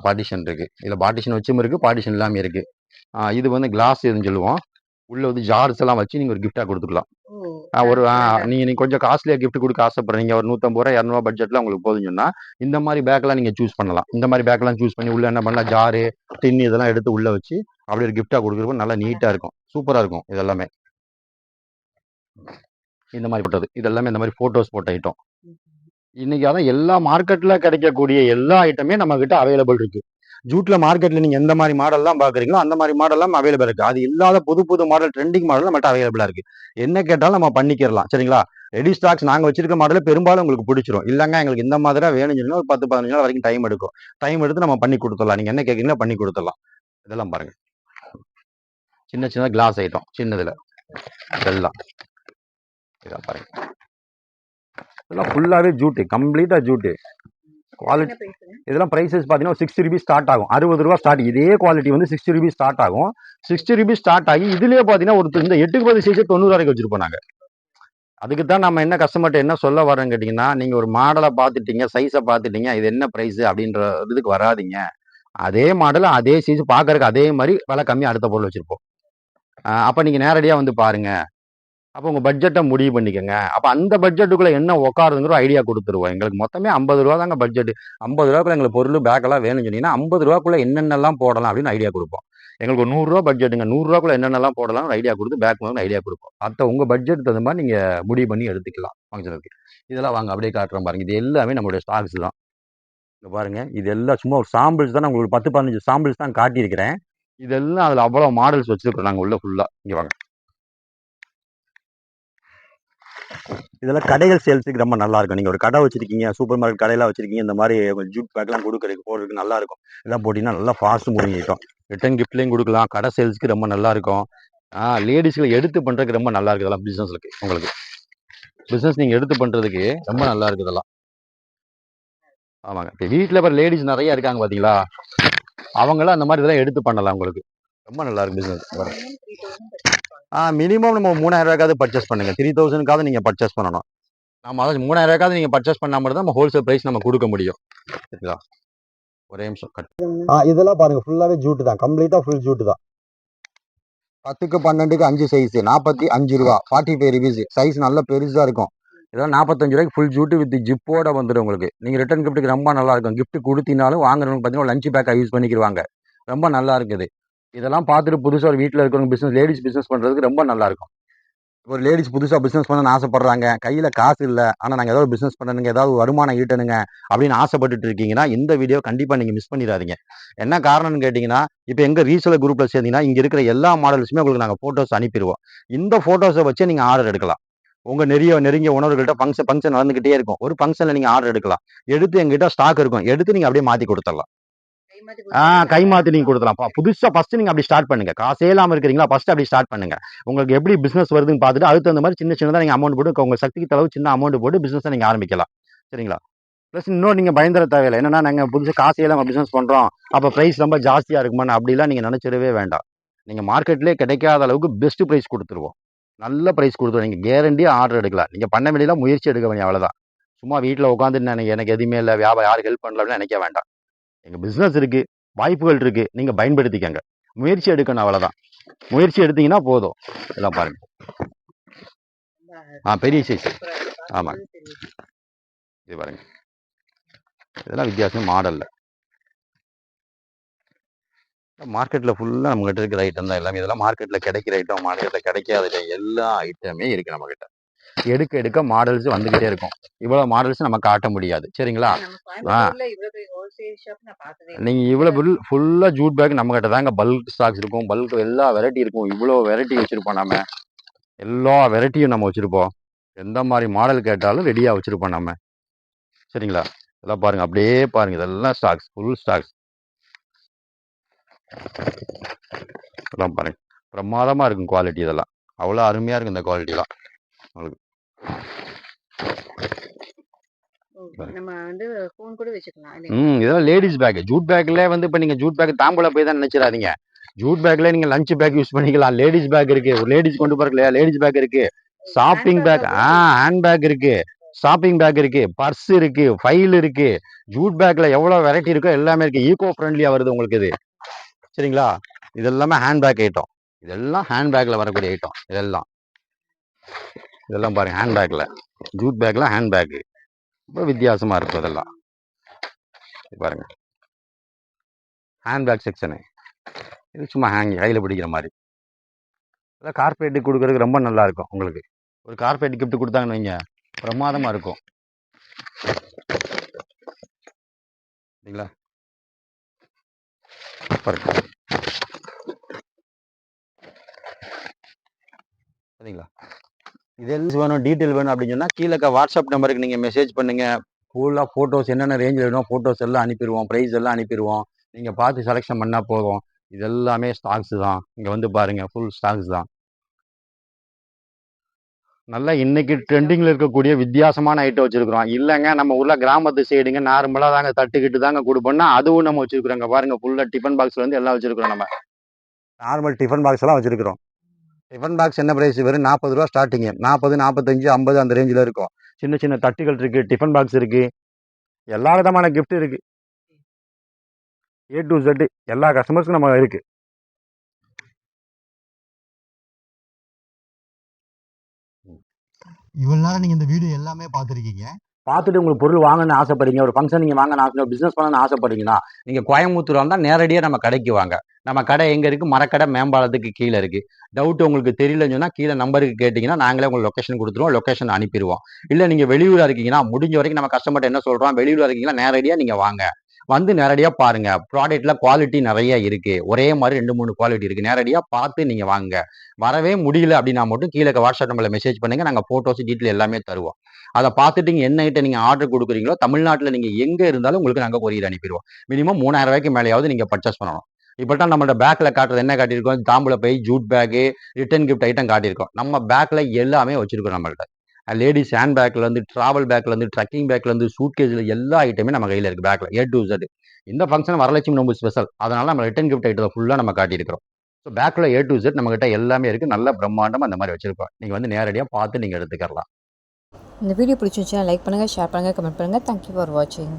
பார்ட்டிஷன் இருக்கு. இதில் பார்ட்டிஷன் வச்சும் இருக்கு பார்ட்டிஷன் இல்லாமல் இருக்கு. இது வந்து கிளாஸ் எதுன்னு சொல்லுவோம். உள்ள வந்து ஜார்ஸ் எல்லாம் வச்சு நீங்க ஒரு கிஃப்டா கொடுத்துக்கலாம். ஒரு ஆ, நீங்க நீங்க கொஞ்சம் காஸ்ட்லியா gift கொடுக்க ஆசைப்படுறீங்க. ஒரு நூற்றம்பது ரூபா இரநூறுவா பட்ஜெட்ல உங்களுக்கு போதும் சொன்னா இந்த மாதிரி பேக்லாம் நீங்க சூஸ் பண்ணலாம். இந்த மாதிரி பேக்லாம் சூஸ் பண்ணி உள்ள என்ன பண்ணலாம்? ஜாரு டின் இதெல்லாம் எடுத்து உள்ள வச்சு அப்படி ஒரு கிஃப்டா கொடுக்குறப்ப நல்லா நீட்டா இருக்கும். சூப்பரா இருக்கும் இதெல்லாமே. இந்த மாதிரி போட்டது. இதெல்லாமே இந்த மாதிரி போட்டோஸ் போட்ட ஐட்டம் இன்னைக்கு அதான் எல்லா மார்க்கெட்ல கிடைக்கக்கூடிய எல்லா ஐட்டமே நம்ம கிட்ட அவைலபிள் இருக்கு. ஜூட்ல மார்க்கெட்ல நீங்க எந்த மாதிரி மாடல்லாம் பாக்குறீங்களோ அந்த மாதிரி மாடல்லாம் அவைலபிள் இருக்கு. அது இல்லாத புது புது மாடல் ட்ரெண்டிங் மாடல் நம்மகிட்ட அவைலபிளா இருக்கு. என்ன கேட்டாலும் நம்ம பண்ணிக்கிறலாம் சரிங்களா? ரெடி ஸ்டாக்ஸ் நாங்க வச்சிருக்க மாடல் பெரும்பாலும் உங்களுக்கு பிடிச்சிரும். இல்லங்க எங்களுக்கு இந்த மாதிரி வேணும்னு சொன்னா ஒரு பத்து பதினஞ்சு நாள் வரைக்கும் டைம் எடுக்கும். டைம் எடுத்து நம்ம பண்ணி கொடுத்துடலாம். நீங்க என்ன கேட்குறீங்களோ பண்ணி கொடுத்துடலாம். இதெல்லாம் பாருங்க. சின்ன சின்ன கிளாஸ் ஐட்டம் சின்னதுல. இதெல்லாம். இதெல்லாம் பாருங்க. இதெல்லாம் ஃபுல்லாவே ஜூட்டு கம்ப்ளீட்டா ஜூட்டு குவாலிட்டி இதெல்லாம் ப்ரைஸஸ் பார்த்தீங்கன்னா சிக்ஸ்டி ருபீஸ் ஸ்டார்ட் ஆகும். அறுபது ரூபா ஸ்டார்ட் இதே குவாலிட்டி வந்து சிக்ஸ்டி ருபீஸ் ஸ்டார்ட் ஆகும். சிக்ஸ்டி ருபீஸ் ஸ்டார்ட் ஆகி இதுலயே பார்த்தீங்கன்னா ஒரு இந்த எட்டுக்கு பத்து சைஸ் தொண்ணூறு வரைக்கும் வச்சிருப்போம் நாங்கள் அதுக்கு தான் நம்ம என்ன கஸ்டமர்கிட்ட என்ன சொல்ல வரோன்னு கேட்டிங்கன்னா நீங்கள் ஒரு மாடலை பார்த்துட்டீங்க சைஸை பார்த்துட்டீங்க இது என்ன ப்ரைஸ் அப்படின்ற இதுக்கு வராதீங்க. அதே மாடல் அதே சைஸ் பார்க்கறதுக்கு அதே மாதிரி விலை கம்மி அடுத்த பொருள் வச்சிருப்போம். அப்போ நீங்கள் நேரடியாக வந்து பாருங்க. அப்போ உங்கள் பட்ஜெட்டை முடிவு பண்ணிக்கோங்க. அப்போ அந்த பட்ஜெட்டுக்குள்ளே என்ன உட்காருங்கிற ஐடியா கொடுத்துருவோம். எங்களுக்கு மொத்தமே ஐம்பது ரூபா தாங்க பட்ஜெட் ஐம்பது ரூபாக்குள்ள எங்களுக்கு பொருள் பேக்கெல்லாம் வேணும்னு சொன்னீங்கன்னா ஐம்பது ரூபாக்குள்ளே என்னென்னலாம் போடலாம் அப்படின்னு ஐடியா கொடுப்போம். எங்களுக்கு ஒரு நூறுரூவா பட்ஜெட்டுங்க நூறுரூவாக்குள்ள என்னென்னலாம் போடலாம் ஐடியா கொடுத்து பேக் வந்து ஐடியா கொடுப்போம். மற்ற உங்கள் பட்ஜெட் தகுந்த மாதிரி நீங்கள் முடிவு பண்ணி எடுத்துக்கலாம். ஃபங்க்ஷனுக்கு இதெல்லாம் வாங்க அப்படியே காட்டுறோம் பாருங்கள் இது எல்லாமே நம்மளுடைய ஸ்டாக்ஸ் தான். இங்கே பாருங்க. இது எல்லாம் சும்மா ஒரு சாம்பிள்ஸ் தான். நான் உங்களுக்கு பத்து பதினஞ்சு சாம்பிள்ஸ் தான் காட்டியிருக்கிறேன். இதெல்லாம் அதில் அவ்வளோ மாடல்ஸ் வச்சுருக்கோம் நாங்கள் உள்ளே ஃபுல்லாக இங்கே வாங்க. இதெல்லாம் கடைகள் சேல்ஸுக்கு ரொம்ப நல்லா இருக்கும் நீங்கள் ஒரு கடை வச்சிருக்கீங்க சூப்பர் மார்க்கெட் கடையெல்லாம் வச்சிருக்கீங்க இந்த மாதிரி ஜூட் பேக்லாம் கொடுக்குறதுக்கு போடுறதுக்கு நல்லா இருக்கும் இதெல்லாம் போட்டிங்கன்னா நல்லா ஃபாஸ்ட் மூவிங் ஐட்டம் ரிட்டன் கிஃப்ட்லேயும் கொடுக்கலாம். கடை சேல்ஸ்க்கு ரொம்ப நல்லா இருக்கும் லேடிஸ்க்கு எடுத்து பண்ணுறதுக்கு ரொம்ப நல்லா இருக்குது இதெல்லாம் பிஸ்னஸ்க்கு உங்களுக்கு. பிஸ்னஸ் நீங்கள் எடுத்து பண்ணுறதுக்கு ரொம்ப நல்லா இருக்குது இதெல்லாம். ஆமாங்க. இப்போ வீட்டில் இப்போ லேடிஸ் நிறைய இருக்காங்க பார்த்தீங்களா அவங்களாம் அந்த மாதிரி இதெல்லாம் எடுத்து பண்ணலாம் உங்களுக்கு. ரொம்ப நல்லா இருக்கு பிஸ்னஸ் மினிமம் நம்ம மூணாயிரம் ரூபாய்க்காவது பர்ச்சேஸ் பண்ணுங்க த்ரீ தௌசண்ட்காவது நீங்கள் பர்ச்சேஸ் பண்ணணும். நம்ம அதாவது மூணாயிரம் ரூபாய்க்காவது நீங்கள் பர்ச்சேஸ் பண்ணால் மட்டும் தான் நம்ம ஹோல்சேல் ப்ரைஸ் நம்ம கொடுக்க முடியும். சரிங்களா? ஒரே நிமிஷம் கட் ஆ இதெல்லாம் பாருங்க. ஃபுல்லாவே ஜூட்டு தான். கம்ப்ளீட்டா ஃபுல் ஜூட்டு தான். பத்துக்கு பன்னெண்டுக்கு அஞ்சு சைஸ் நாற்பத்தி அஞ்சு ரூபா. ஃபார்ட்டி ஃபைவ் ருபீஸ் சைஸ் நல்ல பெருசாக இருக்கும். இதெல்லாம் நாற்பத்தஞ்சு ரூபாய்க்கு ஃபுல் ஜூட்டு வித் ஜிப்போட வந்துடும் உங்களுக்கு. நீங்கள் ரிட்டர்ன் கிஃப்ட்டுக்கு ரொம்ப நல்லா இருக்கும். gift கொடுத்தினாலும் வாங்குறவங்க பார்த்தீங்கன்னா லஞ்ச் பேக்காக யூஸ் பண்ணிக்கிடுவாங்க. ரொம்ப நல்லா இருக்குது. இதெல்லாம் பார்த்துட்டு புதுசாக ஒரு வீட்டில் இருக்கிறவங்க பிஸ்னஸ் லேடிஸ் பிஸ்னஸ் பண்ணுறதுக்கு ரொம்ப நல்லாயிருக்கும். இப்போ ஒரு லேடிஸ் புதுசாக பிஸ்னஸ் பண்ணணும்னு ஆசைப்பட்றாங்க. கையில் காசு இல்லை. ஆனால் நாங்கள் ஏதாவது பிஸ்னஸ் பண்ணணுங்க ஏதாவது வருமானம் ஈட்டணுங்க அப்படின்னு ஆசைப்பட்டுட்டு இருக்கீங்கன்னா இந்த வீடியோ கண்டிப்பாக நீங்கள் மிஸ் பண்ணிடாதீங்க. என்ன காரணம்னு கேட்டிங்கன்னா இப்போ எங்கள் ரீசெலர் குரூப்பில் சேர்ந்தீங்கன்னா இங்கே இருக்கிற எல்லா மாடல்ஸுமே உங்களுக்கு நாங்கள் ஃபோட்டோஸ் அனுப்பிடுவோம் இந்த ஃபோட்டோஸை வச்சு நீங்கள் ஆர்டர் எடுக்கலாம். உங்கள் நெறிய நெருங்கிய உணவுகள்கிட்ட ஃபங்க்ஷன் ஃபங்க்ஷன் நடந்துக்கிட்டே இருக்கும். ஒரு ஃபங்க்ஷனில் நீங்கள் ஆர்டர் எடுக்கலாம். எடுத்து எங்கிட்ட ஸ்டாக் இருக்கும். எடுத்து நீங்கள் அப்படியே மாற்றி கொடுத்துடலாம். ஆ கை மாற்றி நீங்கள் கொடுத்துலாம் பா- புதுசா ஃபர்ஸ்ட் நீங்கள் அப்படி ஸ்டார்ட் பண்ணுங்க. காசே இல்லாமல் இருக்கிறீங்களா ஃபர்ஸ்ட் அப்படி ஸ்டார்ட் பண்ணுங்க. உங்களுக்கு எப்படி பிஸ்னஸ் வருதுன்னு பார்த்துட்டு அதுக்கு தகுந்த மாதிரி சின்ன சின்னதாக நீங்கள் அமௌண்ட் போட்டு உங்கள் சக்திக்கு தளவு சின்ன அமௌண்ட் போட்டு பிஸ்னஸை நீங்கள் ஆரம்பிக்கலாம். சரிங்களா? ப்ளஸ் இன்னும் நீங்கள் பயந்துட தேவையில்லை. என்னன்னா நாங்கள் புதுசாக காசே இல்லாமல் பிஸ்னஸ் பண்ணுறோம் அப்போ ப்ரைஸ் ரொம்ப ஜாஸ்தியாக இருக்குமான்னு அப்படிலாம் நீங்கள் நினச்சிடவே வேண்டாம். நீங்கள் மார்க்கெட்லேயே கிடைக்காத அளவுக்கு பெஸ்ட் ப்ரைஸ் கொடுத்துருவோம். நல்ல ப்ரைஸ் கொடுத்துருவோம். நீங்கள் கேரண்டியாக ஆர்டர் எடுக்கலாம். நீங்கள் பண்ண வேண்டியலாம் முயற்சி எடுக்க வேண்டிய அவ்வளோதான் சும்மா வீட்டில் உட்காந்து எனக்கு எனக்கு எதுவுமே இல்லை வியாபாரம் யாருக்கு ஹெல்ப் பண்ணல அப்படின்னு நினைக்க வேண்டாம். எங்கள் பிஸ்னஸ் இருக்குது வாய்ப்புகள் இருக்குது நீங்கள் பயன்படுத்திக்கங்க. முயற்சி எடுக்கணும் அவ்வளோதான் முயற்சி எடுத்தீங்கன்னா போதும். எல்லாம் பாருங்க. ஆ பெரிய சைஸ் சூப்பரா இருக்கு. ஆமா. பார்க்கும்போது தெரியுது. இது பாருங்க. இதெல்லாம் வித்தியாசம் மாடல்ல மார்க்கெட்டில் ஃபுல்லாக நம்மகிட்ட இருக்கிற ஐட்டம் தான் எல்லாமே. இதெல்லாம் மார்க்கெட்டில் கிடைக்கிற ஐட்டம் மார்க்கெட்டில் கிடைக்காத எல்லா ஐட்டமே இருக்குது நம்மகிட்ட. எடுக்க எடுக்க மாடல்ஸ் வந்துக்கிட்டே இருக்கும். இவ்வளோ மாடல்ஸ் நம்ம காட்ட முடியாது. சரிங்களா? இல்லை. நீங்கள் இவ்வளோ ஃபுல் ஃபுல்லாக ஜூட் பேக் நம்மகிட்ட தாங்க பல்க் ஸ்டாக்ஸ் இருக்கும். பல்க் எல்லா வெரைட்டி இருக்கும். இவ்வளோ வெரைட்டி வச்சுருப்போம் நம்ம எல்லா வெரைட்டியும் நம்ம வச்சுருப்போம். எந்த மாதிரி மாடல் கேட்டாலும் ரெடியாக வச்சுருப்போம் நம்ம சரிங்களா? இதெல்லாம் பாருங்கள் அப்படியே பாருங்கள் இதெல்லாம் ஸ்டாக்ஸ் ஃபுல் ஸ்டாக்ஸ் இதெல்லாம் பாருங்க. பிரமாதமாக இருக்கும் குவாலிட்டி இதெல்லாம். அவ்வளோ அருமையாக இருக்கும் இந்த குவாலிட்டிலாம் ம் இதெல்லாம் லேடிஸ் பேக் ஜூட் பேக்ல வந்து இப்போ நீங்கள் ஜூட் பேக் தாம்பூல போய் தான் நினைச்சிடாதீங்க. ஜூட் பேக்ல நீங்கள் லஞ்ச் பேக் யூஸ் பண்ணிக்கலாம். லேடிஸ் பேக் இருக்கு. ஒரு லேடிஸ் கொண்டு இல்லையா? லேடிஸ் பேக் இருக்கு. ஷாப்பிங் பேக் ஆ ஹேண்ட் பேக் இருக்கு. ஷாப்பிங் பேக் இருக்கு. பர்ஸ் இருக்கு. ஃபைல் இருக்கு. ஜூட் பேக்ல எவ்வளவு வெரைட்டி இருக்கோ எல்லாமே இருக்கு. ஈகோ ஃப்ரெண்ட்லியா வருது உங்களுக்கு இது. சரிங்களா? இது எல்லாமே ஹேண்ட் பேக் ஐட்டம் இதெல்லாம் ஹேண்ட் பேக்ல வரக்கூடிய ஐட்டம் இதெல்லாம். இதெல்லாம் பாருங்கள் ஹேண்ட் பேக்கில் ஜூட் பேக்கில் ஹேண்ட் பேக்கு ரொம்ப வித்தியாசமாக இருக்கும் இதெல்லாம். பாருங்கள் ஹேண்ட் பேக் செக்ஷனு இது சும்மா ஹேங் கையில் பிடிக்கிற மாதிரி. அதான் கார்பரேட்டுக்கு கொடுக்கறதுக்கு ரொம்ப நல்லாயிருக்கும் உங்களுக்கு. ஒரு கார்பரேட் கிஃப்ட் கொடுத்தாங்கன்னு வைங்க. பிரமாதமாக இருக்கும். சரிங்களா? பாருங்க சரிங்களா? இதெல்லாம் வேணும் டீட்டெயில் வேணும் அப்படின்னு சொன்னால் கீழே வாட்ஸ்அப் நம்பருக்கு நீங்கள் மெசேஜ் பண்ணுங்கள் ஃபுல்லாக ஃபோட்டோஸ் என்னென்ன ரேஞ்சில் வேணும் ஃபோட்டோஸ் எல்லாம் அனுப்பிடுவோம் ப்ரைஸ் எல்லாம் அனுப்பிடுவோம். நீங்கள் பார்த்து செலெக்ஷன் பண்ணால் போதும். இது எல்லாமே ஸ்டாக்ஸ் தான். இங்கே வந்து பாருங்கள் ஃபுல் ஸ்டாக்ஸ் தான். நல்லா இன்னைக்கு ட்ரெண்டிங்கில் இருக்கக்கூடிய வித்தியாசமான ஐட்டம் வச்சிருக்கிறோம். இல்லைங்க நம்ம உள்ள கிராமத்து சைடுங்க நார்மலாக தாங்க தட்டுக்கிட்டு தாங்க கொடுப்போம்னா அதுவும் நம்ம வச்சுருக்குறோங்க. பாருங்கள் ஃபுல்லாக டிஃபன் பாக்ஸ்ல வந்து எல்லாம் வச்சுருக்குறோம் நம்ம. நார்மல் டிஃபன் பாக்ஸ் எல்லாம் டிஃபன் பாக்ஸ் என்ன ப்ரைஸ் வெறும் நாற்பது ரூபா ஸ்டார்டிங்கு நாற்பது நாற்பத்தஞ்சு ஐம்பது அந்த ரேஞ்சில் இருக்கும். சின்ன சின்ன தட்டுகள் இருக்குது டிஃபன் பாக்ஸ் இருக்குது எல்லா விதமான கிஃப்ட் இருக்குது ஏ டு ஜெட்டு எல்லா கஸ்டமர்ஸுக்கும் நம்ம இருக்குது இவ்வளோ நேரம் இந்த வீடியோ எல்லாமே பார்த்துருக்கீங்க. பார்த்துட்டு உங்களுக்கு பொருள் வாங்கணும்னு ஆசைப்படுறீங்க ஒரு ஃபங்க்ஷன் நீங்கள் வாங்கணும் ஆசை பிஸ்னஸ் பண்ணணும்னு ஆசைப்படுறீங்கன்னா நீங்கள் கோயம்புத்தூர் வந்தால் நேரடியாக நம்ம கடைக்கு வாங்க. நம்ம கடை எங்கே இருக்குது மரக்கடை மேம்பாலத்துக்கு கீழே இருக்குது டவுட் உங்களுக்கு தெரியலன்னு சொன்னால் கீழே நம்பருக்கு கேட்டிங்கன்னா நாங்களே உங்களுக்கு லொக்கேஷன் கொடுத்துருவோம். லொக்கேஷன் அனுப்பிடுவோம். இல்லை நீங்கள் வெளியூராக இருக்கீங்கன்னா முடிஞ்ச வரைக்கும் நம்ம கஸ்டமர்கிட்ட என்ன சொல்கிறோம் வெளியூராக இருக்கீங்கன்னா நேரடியாக நீங்கள் வாங்க. வந்து நேரடியாக பாருங்க. ப்ராடக்ட்ல குவாலிட்டி நிறைய இருக்கு. ஒரே மாதிரி ரெண்டு மூணு குவாலிட்டி இருக்கு. நேரடியாக பார்த்து நீங்கள் வாங்க. வரவே முடியல அப்படின்னா மட்டும் கீழே வாட்ஸ்அப் நம்பரில் மெசேஜ் பண்ணுங்க. நாங்கள் ஃபோட்டோஸ் டீட்டெயில் எல்லாமே தருவோம். அதை பார்த்துட்டு நீங்கள் என்ன ஐட்டம் நீங்கள் ஆர்டர் கொடுக்குறீங்களோ தமிழ்நாட்டில் நீங்கள் எங்கே இருந்தாலும் உங்களுக்கு நாங்கள் கொரியர் அனுப்பிடுவோம். மினிமம் மூணாயிரம் ரூபாய்க்கு மேலேயாவது நீங்கள் பர்ச்சேஸ் பண்ணணும். இப்போ தான் நம்மளோட பேக்கில் காட்டுறது என்ன காட்டியிருக்கோம்? தாம்பூல by jute bag return gift item காட்டியிருக்கோம். நம்ம பேக்கில் எல்லாமே வச்சிருக்கோம் நம்மள்ட்ட. லேடிஸ் ஹேண்ட் பேக்லேருந்து ட்ராவல் பேக்லேருந்து ட்ரக்கிங் பேக்லேருந்து சூட் கேஸில் எல்லா ஐட்டமே நம்ம கையில் இருக்குது பேக்கில் ஏ டு இசட் இந்த ஃபங்க்ஷன் வரலட்சுமி நோம்பு ஸ்பெஷல் அதனால நம்ம ரிட்டன் கிஃப்ட் ஐட்டத்தை ஃபுல்லாக நம்ம காட்டியிருக்கிறோம். ஸோ பேக்கில் ஏ டு இசட் நம்மகிட்ட எல்லாமே இருக்குது நல்ல பிரம்மாண்டம் அந்த மாதிரி வச்சுருக்கோம். நீங்கள் வந்து நேரடியாக பார்த்து நீங்கள் எடுத்துக்கலாம் இந்த வீடியோ பிடிச்சிருந்துச்சுன்னா லைக் பண்ணுங்கள் ஷேர் பண்ணுங்கள் கமெண்ட் பண்ணுங்கள் தேங்க்யூ ஃபார் வாட்சிங்